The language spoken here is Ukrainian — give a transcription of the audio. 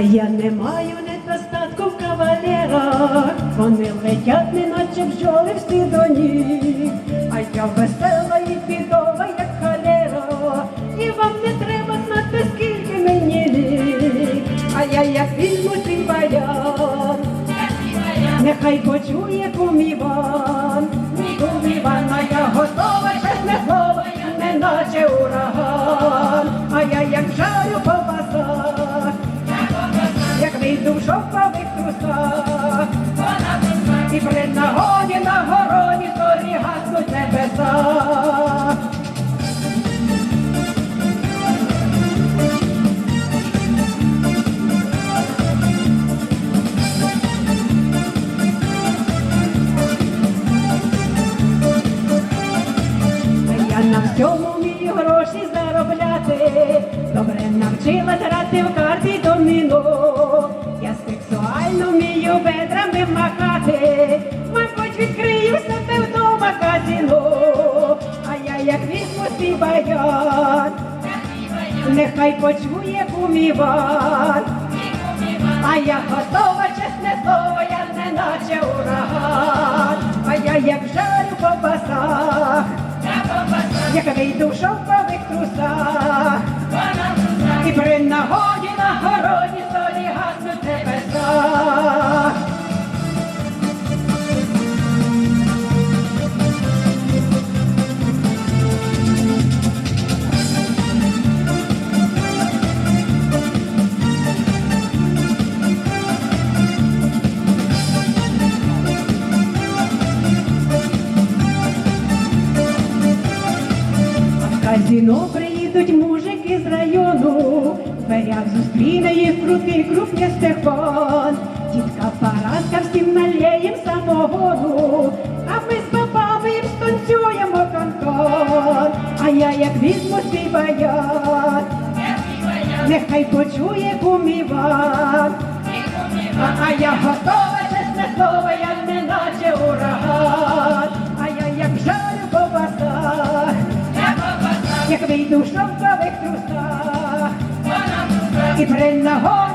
я не маю недостатку в кавалерах, вони летять, неначе бджоли всі до ніг, а я весела і бідова, як халера, і вам не треба знати, скільки мені літ, а я як візьму свій баян, нехай почує кум Іван, мій кум а я готова, чесне слово, я неначе ураган, а я як жарю по Всьому вмію гроші заробляти, добре навчилась грати в карти доміно. Я сексуально вмію бедрами махати, мабуть, відкрию себе вдома казіно, а я як візьму свій баян, нехай почує куміван, а я готова, чесне слово, я не наче ураган, а я як жарю по басах як вийду в шовкових трусах, і при нагоді казіно приїдуть мужики з району, дверях зустріне їх крутий крупня Стефан. Тітка Параска всім налєєм самогону, а ми з бабами їм станцюємо канкан. А я як візьму свій баян, нехай почує кум Іван. А, а я готова, як вийду в шовкових трусах, і при нагоді